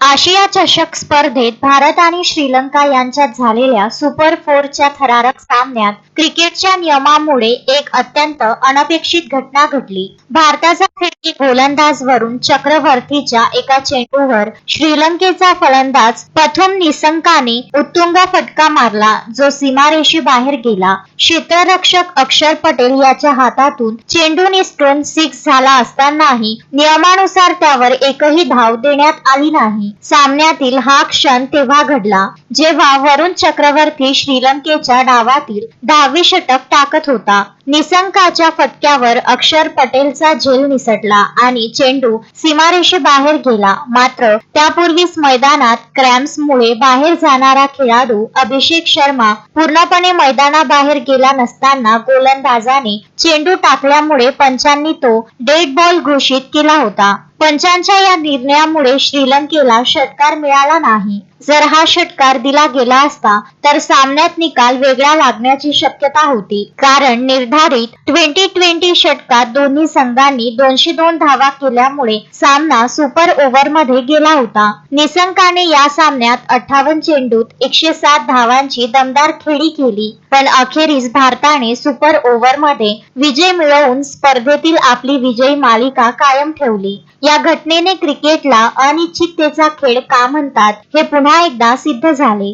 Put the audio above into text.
आशिया चषक स्पर्धेत भारत आणि श्रीलंका यांच्यात झालेल्या सुपर फोरच्या थरारक सामन्यात क्रिकेटच्या नियमामुळे एक अत्यंत अनपेक्षित घटना घडली. भारताचा फिरकी गोलंदाज वरून चक्रवर्तीच्या एका चेंडूवर श्रीलंकेचा फलंदाज प्रथम निसंकाने उत्तुंग फटका मारला जो सीमारेषी बाहेर गेला. क्षेत्ररक्षक अक्षर पटेल याच्या हातातून चेंडू निसटून सिक्स झाला असतानाही नियमानुसार त्यावर एकही धाव देण्यात आली नाही. सामन्यातील हा क्षण तेव्हा घडला जेव्हा वरुण चक्रवर्ती श्रीलंकेच्या डावातील दहावी षटक टाकत होता. निसंकाच्या फटक्यावर अक्षर पटेलचा झेल निसटला आणि चेंडू सीमारेषेबाहेर गेला. मात्र त्यापूर्वीच मैदानात क्रॅम्प्समुळे बाहेर जाणारा खेळाडू अभिषेक शर्मा पूर्णपणे मैदानाबाहेर गेला नसताना गोलंदाजाने चेंडू टाकल्यामुळे पंचांनी तो डेड बॉल घोषित केला होता. पंचांच्या या निर्णयामुळे श्रीलंकेला षटकार मिळाला नाही. जर हा षटकार दिला गेला असता तर सामन्यात निकाल वेगळा लागण्याची शक्यता होती. कारण निर्धारित ट्वेंटी ट्वेंटी षटकात दोन्ही संघांनी दोनशे दोन धावा केल्यामुळे सामना सुपर ओव्हरमध्ये गेला होता. निसंकाने या सामन्यात अठ्ठावन्न चेंडूत एकशे सात धावांची दमदार खेळी केली. पण अखेरीस भारताने सुपर ओव्हरमध्ये विजय मिळवून स्पर्धेतील आपली विजयी मालिका कायम ठेवली. या घटनेने क्रिकेटला अनिश्चिततेचा खेळ का म्हणतात हे पुन्हा पुन्हा एकदा सिद्ध झाले.